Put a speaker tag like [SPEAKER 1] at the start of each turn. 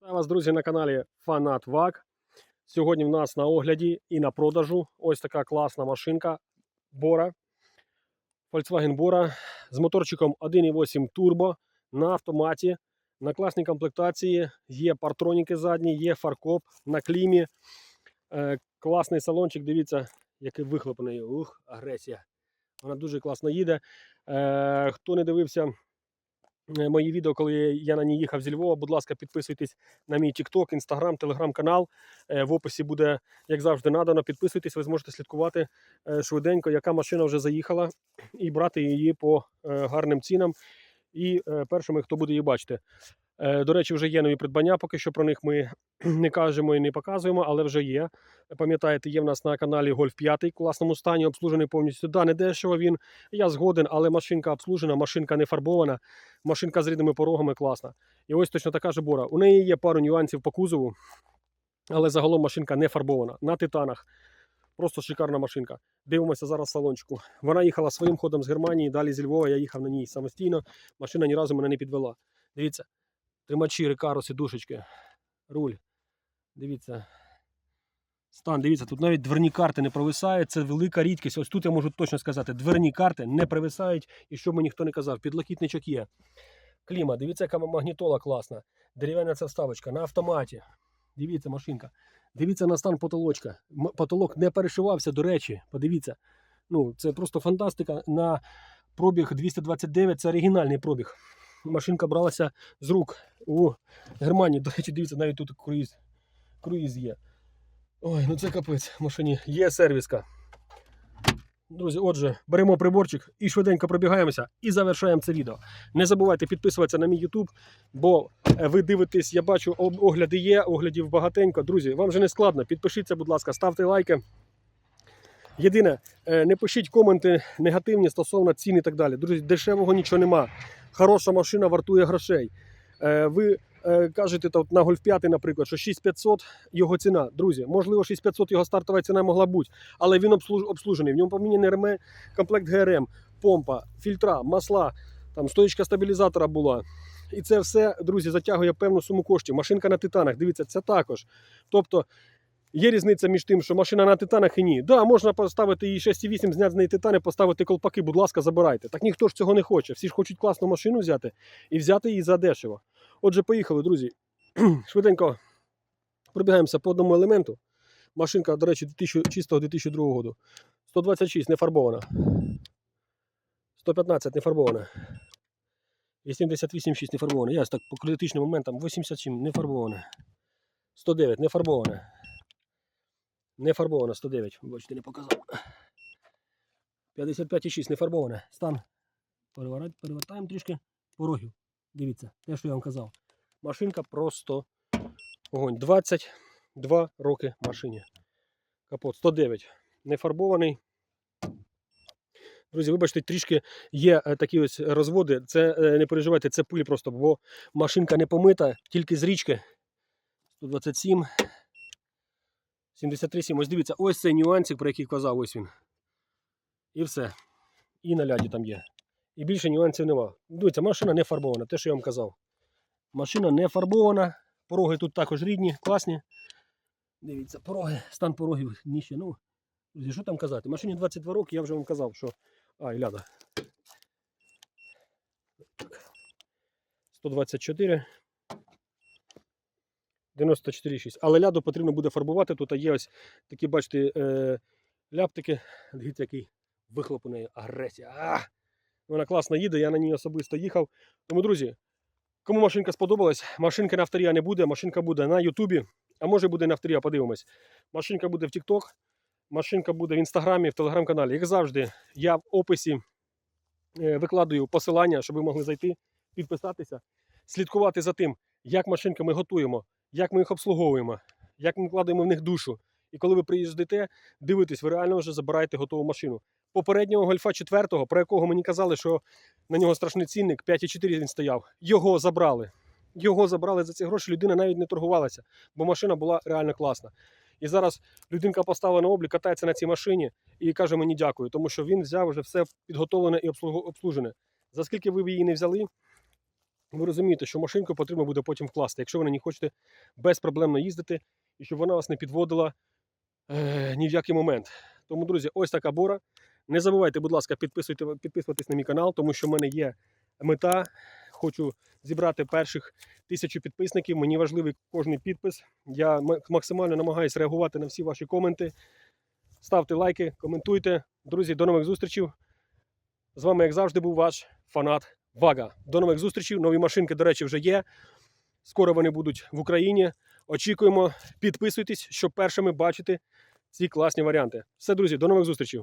[SPEAKER 1] Вас, друзі, на каналі Фанат ВАК. Сьогодні в нас на огляді і на продажу ось така класна машинка Бора. Volkswagen Bora з моторчиком 1.8 турбо на автоматі. На класній комплектації є партроніки задні, є фаркоп на клімі. Е, класний салончик, дивіться, який вихлопаний. Ух, агресія. Вона дуже класно їде. Е, хто не дивився е, мої відео, коли я на ній їхав зі Львова, будь ласка, підписуйтесь на мій TikTok, Instagram, Telegram канал. Е, В описі буде, як завжди, надано. Підписуйтесь, ви зможете слідкувати е, швиденько, яка машина вже заїхала, і брати її по е, гарним цінам. І першими, хто буде її бачити. Е, До речі, вже є нові придбання. Поки що про них ми не кажемо і не показуємо, але вже є. Пам'ятаєте, є в нас на каналі Golf 5 в класному стані, обслужений повністю. Да, не дешево він. Я згоден, але машинка обслужена, машинка не фарбована, машинка з рідними порогами класна. І ось точно така ж бора. У неї є пару нюансів по кузову, але загалом машинка не фарбована. На титанах. Просто шикарна машинка. Дивимося зараз салончику. Вона їхала своїм ходом з Германії, далі зі Львова. Я їхав на ній самостійно. Машина ні разу мене не підвела. Дивіться, тримачі, рекаруси, душечки, руль. Дивіться. Стан, дивіться, тут навіть дверні карти не провисають. Це велика рідкість. Ось тут я можу точно сказати, дверні карти не провисають, і що би ніхто не казав, підлокітничок є. Кліма, дивіться, яка магнітола класна. Дерев'яна ця вставочка на автоматі. Дивіться, машинка. Дивіться на стан потолочка. Потолок не перешивався, до речі. Подивіться. Ну, це просто фантастика. На пробіг 229 це оригінальний пробіг. Машинка бралася з рук у Германії. До речі, дивіться, навіть тут круїз, круїз є. Ой, ну це капець в машині. Є сервіска. Друзі, отже, беремо приборчик і швиденько пробігаємося і завершаємо це відео. Не забувайте підписуватися на мій YouTube, бо е, ви дивитесь, я бачу, огляди є, оглядів багатенько. Друзі, вам же не складно. Підпишіться, будь ласка, ставте лайки. Єдине, е, не пишіть коменти негативні стосовно цін і так далі. Друзі, дешевого нічого нема. Хороша машина вартує грошей. Е, Ви е, кажете тут на Golf 5, наприклад, що 6500 його ціна. Друзі, можливо, 6500 його стартова ціна могла бути, але він обслужений. В ньому поміняний реме, комплект ГРМ, помпа, фільтра, масла, там стоїчка стабілізатора була. І це все, друзі, затягує певну суму коштів. Машинка на титанах, дивіться, це також. Тобто є різниця між тим, що машина на титанах і ні. Да, можна поставити її 6,8, зняти з неї титани, поставити колпаки, будь ласка, забирайте. Так ніхто ж цього не хоче. Всі ж хочуть класну машину взяти і взяти її за дешево. Отже, поїхали, друзі. Швиденько пробігаємося по одному елементу. Машинка, до речі, 2000, чистого 2002 року. 126 не фарбована. 115 не фарбована. 88,6 не фарбована. Я так по критичним моментам 87 не фарбована. 109 не фарбована. Не фарбована 109. Бачите, не показав. 55,6 не фарбована. Стан. Перевертаємо трішки порогів. Дивіться, те, що я вам казав. Машинка просто огонь. 22 роки машині. Капот 109. Не фарбований. Друзі, вибачте, трішки є е, такі ось розводи. Це е, не переживайте, це пиль просто, бо машинка не помита, тільки з річки. 127. 73,7. Ось дивіться, ось цей нюансик, про який казав, ось він. І все. І на ляді там є. І більше нюансів нема. Дивіться, машина не фарбована, те, що я вам казав. Машина не фарбована. Пороги тут також рідні, класні. Дивіться, пороги, стан порогів нижче. Ну, друзі, що там казати? Машині 22 роки, я вже вам казав, що. А, і ляда. 124. 94,6. Але ляду потрібно буде фарбувати. Тут є ось такі, бачите, е, ляптики. Дивіться, який вихлопаний агресія. А! Вона класно їде, я на ній особисто їхав. Тому, друзі, кому машинка сподобалась, машинка на авторія не буде, машинка буде на Ютубі, а може буде на авторія, подивимось. Машинка буде в TikTok, машинка буде в інстаграмі, в телеграм-каналі. Як завжди, я в описі е, викладаю посилання, щоб ви могли зайти, підписатися, слідкувати за тим, як машинки ми готуємо, як ми їх обслуговуємо, як ми вкладаємо в них душу. І коли ви приїздите, дивитесь, ви реально вже забираєте готову машину. Попереднього гольфа 4, про якого мені казали, що на нього страшний цінник, 5,4 він стояв. Його забрали. Його забрали за ці гроші, людина навіть не торгувалася, бо машина була реально класна. І зараз людинка поставила на облік, катається на цій машині і каже мені дякую, тому що він взяв вже все підготовлене і обслужене. За скільки ви б її не взяли, ви розумієте, що машинку потрібно буде потім вкласти, якщо ви на ній хочете безпроблемно їздити і щоб вона вас не підводила е, ні в який момент. Тому, друзі, ось така бора. Не забувайте, будь ласка, підписуватись на мій канал, тому що в мене є мета. Хочу зібрати перших тисячу підписників. Мені важливий кожний підпис. Я максимально намагаюся реагувати на всі ваші коменти. Ставте лайки, коментуйте. Друзі, до нових зустрічей. З вами, як завжди, був ваш фанат Вага. До нових зустрічей. Нові машинки, до речі, вже є. Скоро вони будуть в Україні. Очікуємо. Підписуйтесь, щоб першими бачити ці класні варіанти. Все, друзі, до нових зустрічей.